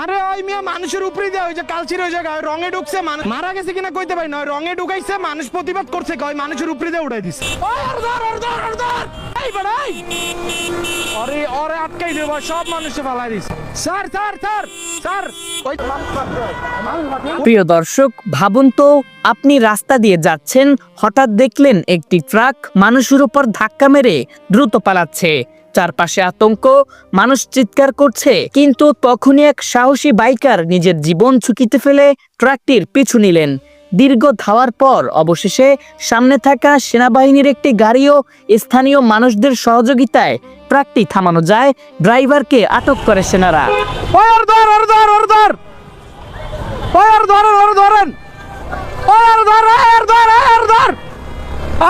আরে ওই মিয়া মানুষের উপরে দেওয়া ওই যে কালচির ওই জায়গায়। রঙে ঢুকছে মানুষ মারা গেছে কিনা কইতে পারি না। রঙে ঢুকাইছে মানুষ প্রতিবাদ করছে ওই মানুষের উপরে দিয়ে উড়াই দিছে। আর ধর, আর ধর, আর ধর। এই! বেড়াই আরে আটকাই দেবো সব মানুষে ফালাই দিছে। Sir sir sir sir! প্রিয় দর্শক ভাবুন তো আপনি রাস্তা দিয়ে যাচ্ছেন হঠাৎ দেখলেন একটি ট্রাক মানুষের উপর ধাক্কা মেরে দ্রুত পালাচ্ছে। চারপাশে আতঙ্ক, মানুষ চিৎকার করছে, কিন্তু তখনই এক সাহসী বাইকার নিজের জীবন ঝুঁকিতে ফেলে ট্রাকটির পিছু নিলেন। দীর্ঘ ধাওয়ার পর অবশেষে সামনে থাকা সেনাবাহিনীর একটি গাড়িও স্থানীয় মানুষদের সহযোগিতায় ট্রাকটি থামানো যায়, ড্রাইভারকে আটক করে সেনারা।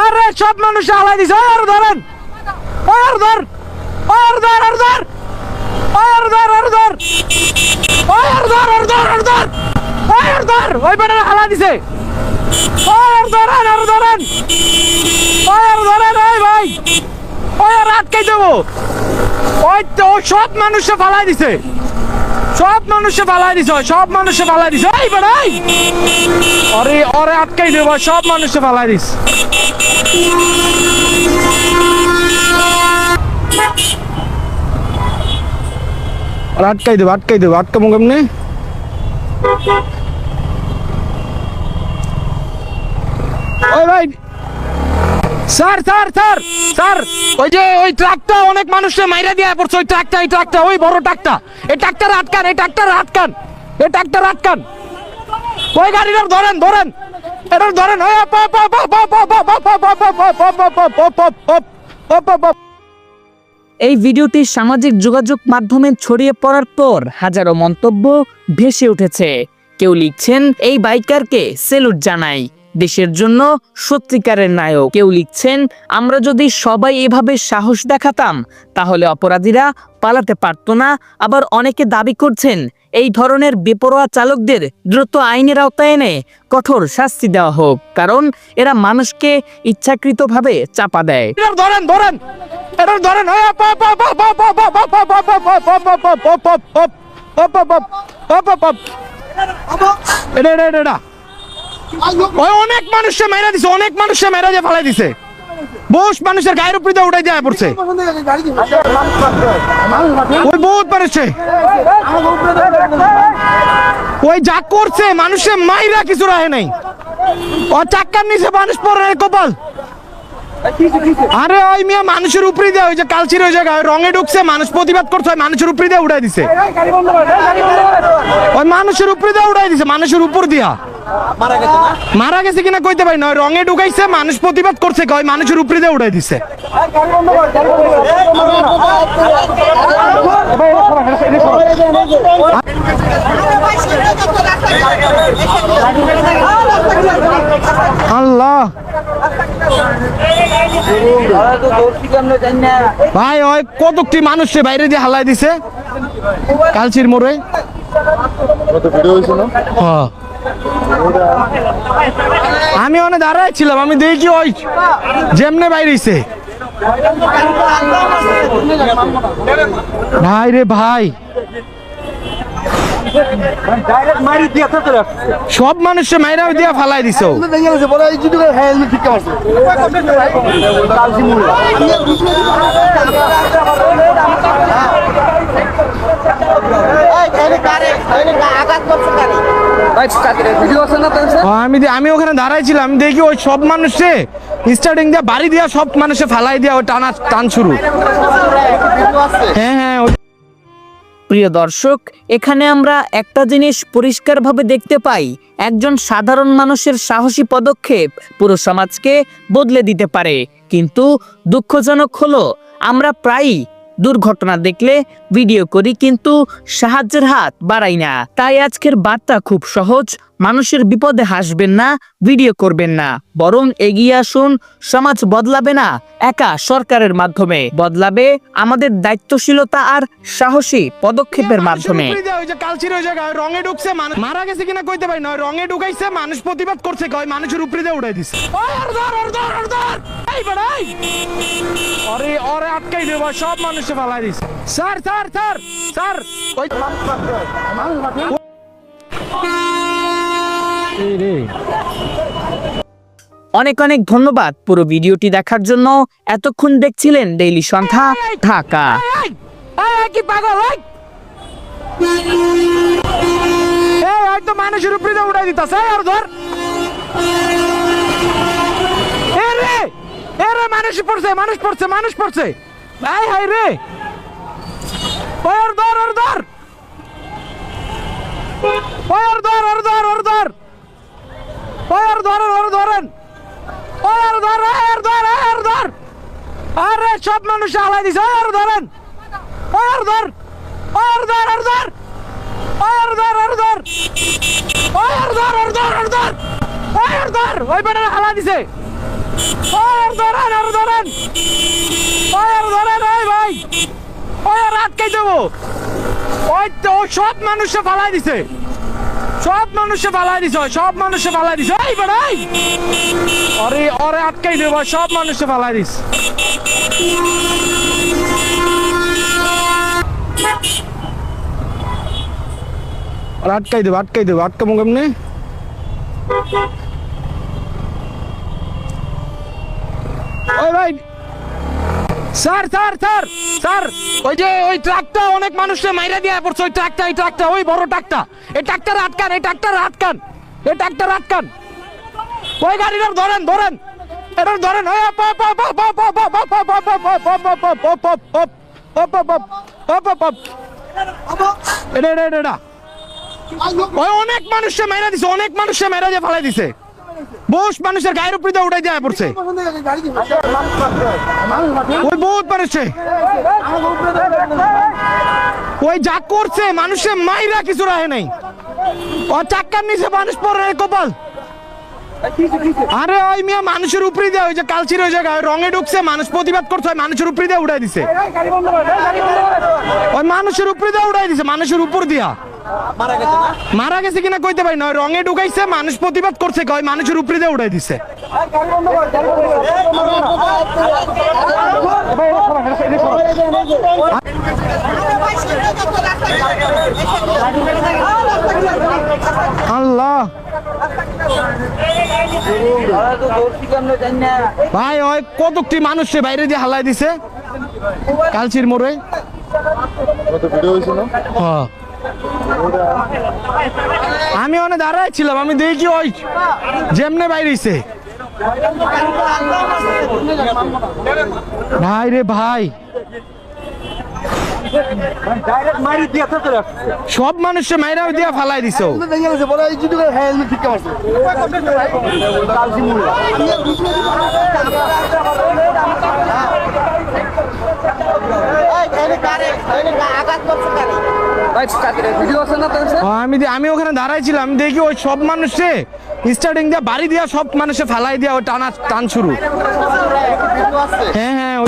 আর সব মানুষ হালাই দিছে আর ধরেন! আর ধর! Erdar Erdar! Erdar Erdar! Erdar Erdar Erdar! Erdar! ওই বেটার হালা দিছে ওয়ার ধরেন আর ধরেন ওয়ার ধরেন ওই ভাই ওয়ার আটকে দেবো ওই তো সব মানুষে ফালাই দিছে সব মানুষে ফালাই দিছ সব মানুষে ফালাই দিছ এই বেড়াই অরে অরে আটকাই দেবো সব মানুষে ফালাই দিছ ওরে আটকাই দেবো আটকাই দেবো আটকাবো কেমনে স্যার স্যার স্যার স্যার ওই যে ওই ট্রাকটা অনেক মানুষকে মাইরা দিয়ে পড়ছে ওই ট্রাকটা এই ট্রাকটা ওই বড় ট্রাকটা এই ট্রাকটার আটকান এই ট্রাকটার আটকান এই ট্রাকটার আটকান ওই গাড়িটার ধরেন ধরেন এটার ধরেন ওই এই ভিডিওটি সামাজিক যোগাযোগ মাধ্যমে ছড়িয়ে পড়ার পর হাজারো মন্তব্য ভেসে উঠেছে। কেউ লিখছেন, এই বাইকারকে সেলুট জানাই, দেশের জন্য সত্যিকারের নায়ক। কেউ লিখছেন, আমরা যদি সবাই এভাবে সাহস দেখাতাম, তাহলে অপরাধীরা পালাতে পারতো না। আবার অনেকে দাবি করছেন, এই ধরনের বেপরোয়া চালকদের দ্রুত আইনের আওতায় এনে কঠোর শাস্তি দেওয়া হোক। কারণ এরা মানুষকে ইচ্ছাকৃতভাবে চাপা দেয়। ধরেন ধরেন এটা ধরে অনেক মানুষে মেরা দিছে অনেক মানুষে মেরা দিয়ে ফালাই দিছে বহু মানুষের গায়ের উপরে উঠাই দেওয়া পড়ছে ওই বহুত মানুষে ওই যা করছে মানুষের মাইরা কিছু রাহে নাই ও চাকার নিচে মানুষ পড়ে কপাল আরে ওই মিয়া মানুষের উপরে দেওয়া ওই যে কালচির ওই জায়গায়। রঙে ঢুকছে, মানুষ প্রতিবাদ করছে মানুষের উপরে দিয়ে উড়াই দিছে। ওই মানুষের উপরে দিয়ে উড়াই দিছে, মানুষের উপর দিয়া। মারা গেছে কিনা কইতে পারি না রঙে ঢুকাইছে, মানুষ প্রতিবাদ করছে কয় মানুষের উপরে দিয়ে উড়াই দিছে। আল্লাহ। ভাই, ওই কতকটি মানুষে বাইরে দিয়ে হালাই দিছে? কালচির মোড়ে। হ্যাঁ। আমি অনেক দাঁড়াই ছিলাম, আমি দেখি ওই যেমনে বাইরেছে। ভাই রে ভাই। সব মানুষে মাইরা দিয়া ফালাই দিছ। আমি দে- আমি ওখানে দাঁড়াইছিলাম আমি দেখি ওই সব মানুষে স্টার্টিং দিয়া বাড়ি দিয়া সব মানুষে ফালাই দিয়া ওই টানা টান শুরু। হ্যাঁ হ্যাঁ প্রিয় দর্শক, এখানে আমরা একটা জিনিস পরিষ্কারভাবে দেখতে পাই। একজন সাধারণ মানুষের সাহসী পদক্ষেপ পুরো সমাজকে বদলে দিতে পারে। কিন্তু দুঃখজনক হলো, আমরা প্রায়ই দুর্ঘটনা দেখলে ভিডিও করি কিন্তু সাহায্যের হাত বাড়াই না। তাই আজকের বার্তা খুব সহজ মানুষের বিপদে হাসবেন না ভিডিও করবেন না। বরং এগিয়ে আসুন সমাজ বদলাবে না একা সরকারের মাধ্যমে। বদলাবে আমাদের দায়িত্বশীলতা আর সাহসী পদক্ষেপের মাধ্যমে। রঙে ঢুকছে মারা গেছে কিনা কইতে পারি না রঙে ঢুকাইছে মানুষ প্রতিবাদ করছে ওই মানুষের উপরে দিয়ে উড়াই দিছে। এই বেড়াই। আটকাই দেবো সব মানুষে ফালাই দিছে। স্যার স্যার স্যার স্যার ওই অনেক অনেক ধন্যবাদ পুরো ভিডিওটি দেখার জন্য। এতক্ষণ দেখছিলেন ডেইলি সন্ধ্যা ঢাকা। কি পাগল মানুষের উপরে উড়াই দিতাছে আর ধর এ রে এ রে মানুষ পড়ছে মানুষ পড়ছে মানুষ পড়ছে এই হাই রে ওর ধর ওর ধর ওর ধর ওর ধর ওর ধর ওর ধরেন ওর ধরেন ওর ধর ওর ধর ওর ধর আরে সব মানুষ আলাই দিছে ওর ধরেন ওর ধর ওর ধর ওর ধর ওর ধর ওর ধর ওর ধর ওর ধর ওর ধর ওর ধর ওই বেটার হালা দিছে ওর ধরেন ওর ধরেন। ওই ভাই। ওই ওর আটকাই দেবো। ওই তো সব মানুষে দিছে। সব মানুষে ফালাই দিছে সব মানুষে ফালাই দিছে। এই বেড়াই অরে অরে আটকাই দেবো সব মানুষে ফালাই আর আটকাই দেবো আটকাই দেবো, আটকাবো কেমনি? স্যার স্যার স্যার স্যার ওই যে ওই ট্রাকটা অনেক মানুষকে মাইরা দিয়ে পড়ছে ওই ট্রাকটা এই ট্রাকটা ওই বড় ট্রাকটা এই ট্রাকটার আটকান এই ট্রাকটার আটকান এই ট্রাকটার আটকান ওই গাড়িটার ধরেন ধরেন এটার ধরেন অনেক মানুষে মেরা দিছে অনেক মানুষে মেরা দিয়ে ফালাই দিছে বহুত মানুষের গায়ের উপরে দিয়ে উঠাই দেয়া পড়ছে। ওই বহুত মানুষে ওই যা করছে, মানুষে মাইরা কিছু রাহে নাই। ও চাক্কার নিচে মানুষ পড়ে নাই কপাল। আরে ওই মিয়া মানুষের উপরে দেয়, ওই যে কালচির ওই জায়গায় রঙে ঢুকছে, মানুষ প্রতিবাদ করছে মানুষের উপরে দিয়ে উঠাই দিছে। ওই মানুষের উপরে দিয়ে উঠাই দিছে, মানুষের উপর দিয়া। মারা গেছে কিনা কইতে পারি না। রঙে ঢুকাইছে মানুষ প্রতিবাদ করছে কয় মানুষের উপরে দিয়ে উঠাই দিছে। আল্লাহ। ভাই ওই কতকটি মানুষে বাইরে দিয়ে হালাই দিছে। কালচির মোড়ে। হ্যাঁ। আমি অনেক দাঁড়াই ছিলাম, আমি দেখি ওই যেমনে বাইরেছে। ভাই রে ভাই। সব মানুষে মাইরা দিয়া ফালাই দিছ। আমি আমি ওখানে দাঁড়াই ছিলাম দেখি ওই সব মানুষে স্টার্টিং দিয়ে বাড়ি দিয়া সব মানুষে ফালাই দিয়া ওই টানা টান শুরু। হ্যাঁ হ্যাঁ